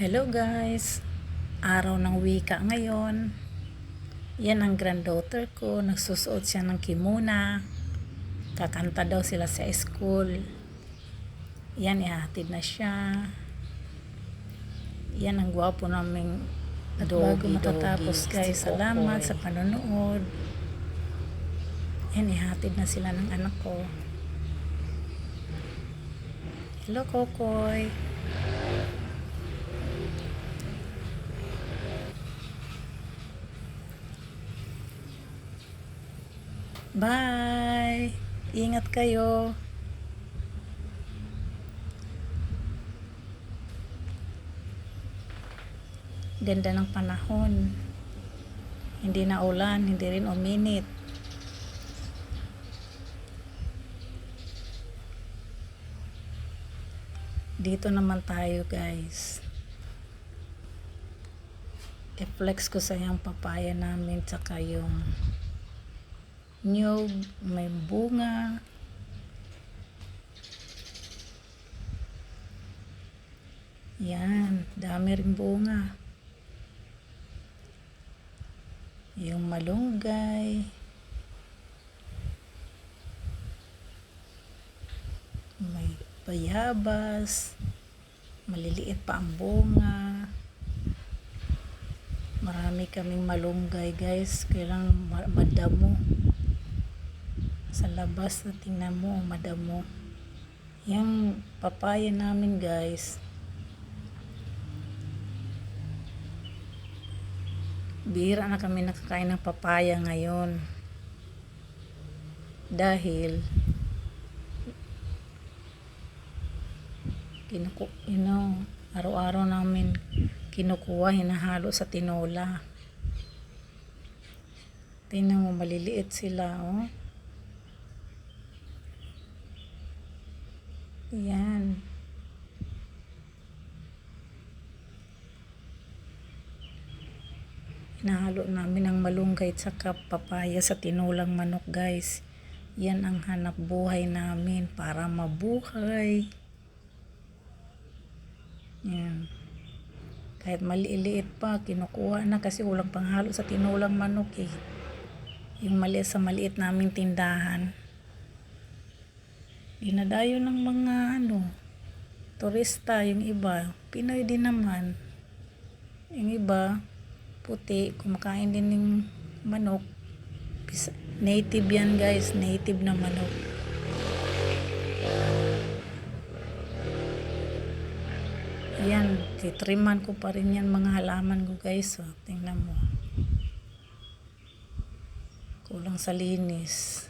Hello guys! Araw ng wika ngayon. Yan ang granddaughter ko. Nagsusuot siya ng kimona. Kakanta daw sila sa school. Yan, ihatid na siya. Yan ang gwapo naming bago matatapos guys, salamat sa panonood. Yan, ihatid na sila ng anak ko. Hello, Kokoy. Bye! Ingat kayo. Ganda ng panahon. Hindi na ulan, hindi rin uminit. Dito naman tayo guys. I-flex ko sa yung papaya namin tsaka yung nyug, may bunga. Yan, dami rin bunga. Yung malunggay. May bayabas. Maliliit pa ang bunga. Marami kaming malunggay guys. Kailangan ma- madamo. Sa labas na tingnan mo, madamo. Yung papaya namin guys. Bihira na kami nakakain ng papaya ngayon. Dahil kinuku, you know, araw-araw namin kinukuha, hinahalo sa tinola. Tingnan mo, maliliit sila, oh. Yan. Hinahalo namin ang malunggay at saka papaya sa tinulang manok guys. Yan ang hanap buhay namin para mabuhay. Yan. Kahit maliliit pa, kinukuha na kasi walang panghalo sa tinulang manok eh. Yung maliit sa maliit naming tindahan. Dinadayo ng mga ano, turista, yung iba. Pinoy din naman. Yung iba, puti, kumakain din ng manok. Native yan guys, native na manok. Yan, titriman ko pa rin yan mga halaman ko guys. So, tingnan mo. Kulang sa linis.